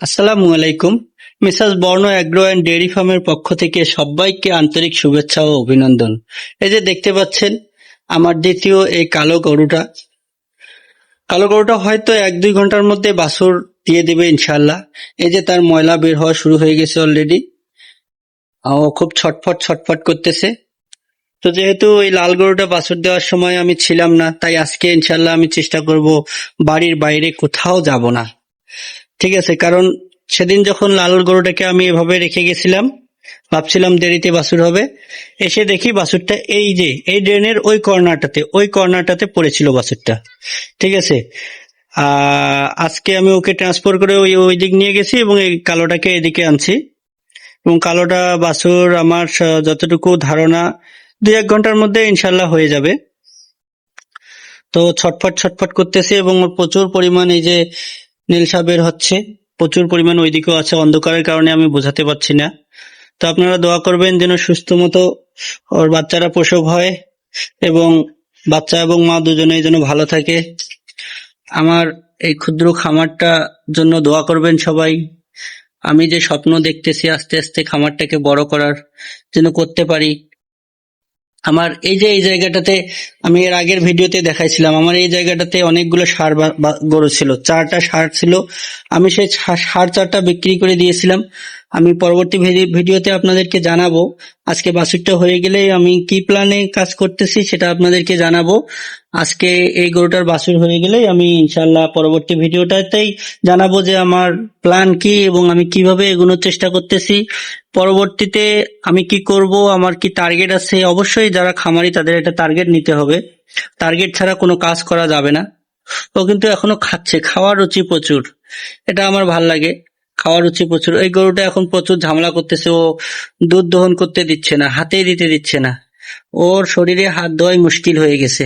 আসসালামু আলাইকুম। মিসাস বর্ণ অ্যাগ্রো অ্যান্ড ডেয়ারি ফার্মের পক্ষ থেকে সবাইকে আন্তরিক শুভেচ্ছা ও অভিনন্দন। এই যে দেখতে পাচ্ছেন, আমার দ্বিতীয় এই কালো গরুটা। কালো গরুটা হয়তো এক দুই ঘণ্টার মধ্যে বাছুর দিয়ে দেবে ইনশাল্লাহ এই যে তার ময়লা বের হওয়া শুরু হয়ে গেছে অলরেডি ও খুব ছটফট ছটফট করতেছে। তো যেহেতু ওই লাল গরুটা বাছুর দেওয়ার সময় আমি ছিলাম না, তাই আজকে ইনশাল্লাহ আমি চেষ্টা করব বাড়ির বাইরে কোথাও যাব না। ঠিক আছে, কারণ সেদিন যখন লাল গরুটাকে আমি এভাবে রেখে গেছিলাম, ভাবছিলাম দেরিতে বাছুর হবে, এসে দেখি বাসুরটা এই যে, এই ড্রেনের ওই কর্নারটাতে ওই কর্নারটাতে পড়েছিল বাসুরটা ঠিক আছে আজকে আমি ওকে ট্রান্সফার করে ওই ওই দিক নিয়ে গেছি এবং এই কালোটাকে এদিকে আনছি। এবং কালোটা বাছুর আমার যতটুকু ধারণা, দুই এক ঘণ্টার মধ্যে ইনশাল্লাহ হয়ে যাবে। তো ছটফট ছটফট করতেছে এবং প্রচুর পরিমাণ এই যে নীলসা বের হচ্ছে। প্রচুর পরিমাণ ওইদিকেও আছে অন্ধকারের কারণে আমি বোঝাতে পারছি না। তো আপনারা দোয়া করবেন যেন সুস্থ মতো ওর বাচ্চারা প্রসব হয় এবং বাচ্চা এবং মা দুজনেই যেন ভালো থাকে। আমার এই ক্ষুদ্র খামারটা জন্য দোয়া করবেন সবাই। আমি যে স্বপ্ন দেখতেছি আস্তে আস্তে খামারটাকে বড় করার, যেন করতে পারি। আমার এই যে, এই জায়গাটাতে আমি এর আগের ভিডিওতে দেখাইছিলাম, আমার এই জায়গাটাতে অনেকগুলো সার গরু ছিল, চারটা সার ছিল। আমি সেই সার চারটা বিক্রি করে দিয়েছিলাম। আমি পরবর্তী ভিডি- ভিডিওতে আপনাদেরকে জানাব। আজকে বাছুরটা হয়ে গেলে আমি কি প্ল্যানে কাজ করতেছি সেটা আপনাদেরকে জানাব। আজকে এই গরুটার বাছুর হয়ে গেলেই আমি ইনশাল্লাহ পরবর্তী ভিডিওটাতেই জানাব যে আমার প্ল্যান কি এবং আমি কীভাবে এগোনোর চেষ্টা করতেছি। পরবর্তীতে আমি কি করব, আমার কি টার্গেট আছে? অবশ্যই যারা খামারি তাদের একটা টার্গেট নিতে হবে। টার্গেট ছাড়া কোনো কাজ করা যাবে না। ও কিন্তু এখনও খাচ্ছে, খাওয়ার রুচি প্রচুর। এটা আমার ভালো লাগে। খাওয়ার রুচি প্রচুর। এই গরুটা এখন প্রচুর ঝামেলা করতেছে, ও দুধ দহন করতে দিচ্ছে না, হাতেই দিতে দিচ্ছে না। ওর শরীরে হাত দেওয়াই মুশকিল হয়ে গেছে।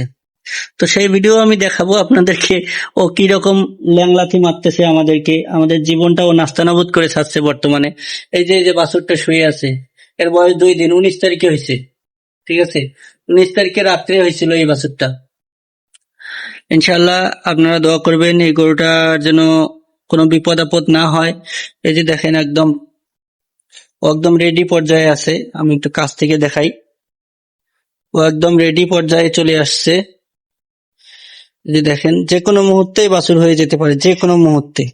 তো সেই ভিডিও আমি দেখাবো আপনাদেরকে, ও কি রকম ল্যাংলাথি মারতেছে আমাদেরকে, আমাদের জীবনটা ও নাস্তানাবুদ করে ছাড়ছে বর্তমানে। এই যে এই যে বাছুরটা শুয়ে আছে, এর বয়স দুই দিন, উনিশ তারিখে হয়েছে, ঠিক আছে? উনিশ তারিখে রাত্রে হয়েছিল এই বাছুরটা। ইনশাল্লাহ আপনারা দোয়া করবেন, এই গরুটার যেন কোনো বিপদ আপদ না হয়। এই যে দেখেন একদম একদম রেডি পর্যায়ে আছে। আমি একটু কাছ থেকে দেখাই। ও একদম রেডি পর্যায়ে চলে আসছে। যে দেখেন, যে কোনো মুহূর্তেই বাছুর হয়ে যেতে পারে, যে কোনো মুহূর্তে।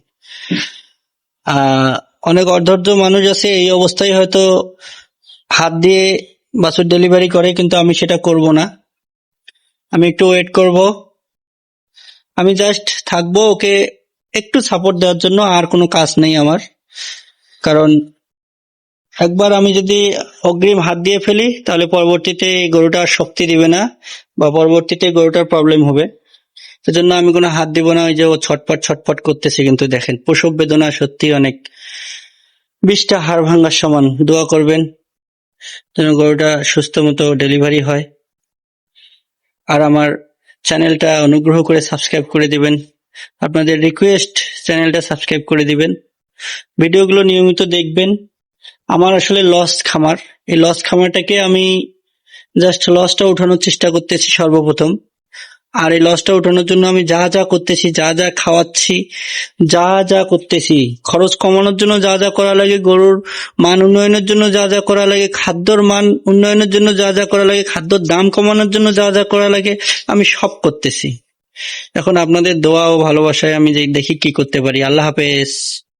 অনেক অধৈর্য মানুষ আছে, এই অবস্থায় হয়তো হাত দিয়ে বাছুর ডেলিভারি করে, কিন্তু আমি সেটা করব না। আমি একটু ওয়েট করব। আমি জাস্ট থাকব, ওকে একটু সাপোর্ট দেওয়ার জন্য আর কোনো কাজ নেই আমার। কারণ একবার আমি যদি অগ্রিম হাত দিয়ে ফেলি, তাহলে পরবর্তীতে গরুটা শক্তি দিবে না বা পরবর্তীতে গরুটার প্রবলেম হবে। সেজন্য আমি কোনো হাত দিব না, ওই যে ও ছটপট ছটপট করতেছে কিন্তু দেখেন প্রসব বেদনা সত্যি অনেক। বিষটা হাড় ভাঙার সমান, দোয়া করবেন যেন গরুটা সুস্থ মতো ডেলিভারি হয়। আর আমার চ্যানেলটা অনুগ্রহ করে সাবস্ক্রাইব করে দিবেন। আপনাদের রিকোয়েস্ট চ্যানেলটা সাবস্ক্রাইব করে দিবেন। ভিডিওগুলো নিয়মিত দেখবেন। আমার আসলে লস খামার। এই লস খামারটাকে আমি জাস্ট লসটা উঠানোর চেষ্টা করতেছি সর্বপ্রথম। আর এই লসটা উঠানোর জন্য আমি যা যা করতেছি, যা যা খাওয়াচ্ছি, যা যা করতেছি, খরচ কমানোর জন্য যা যা করা লাগে, গরুর মান উন্নয়নের জন্য যা যা করা লাগে, খাদ্যর মান উন্নয়নের জন্য যা যা করা লাগে, খাদ্যর দাম কমানোর জন্য যা যা করা লাগে, আমি সব করতেছি। এখন আপনাদের দোয়া ও ভালোবাসায় আমি দেখি কি করতে পারি। আল্লাহ হাফেজ।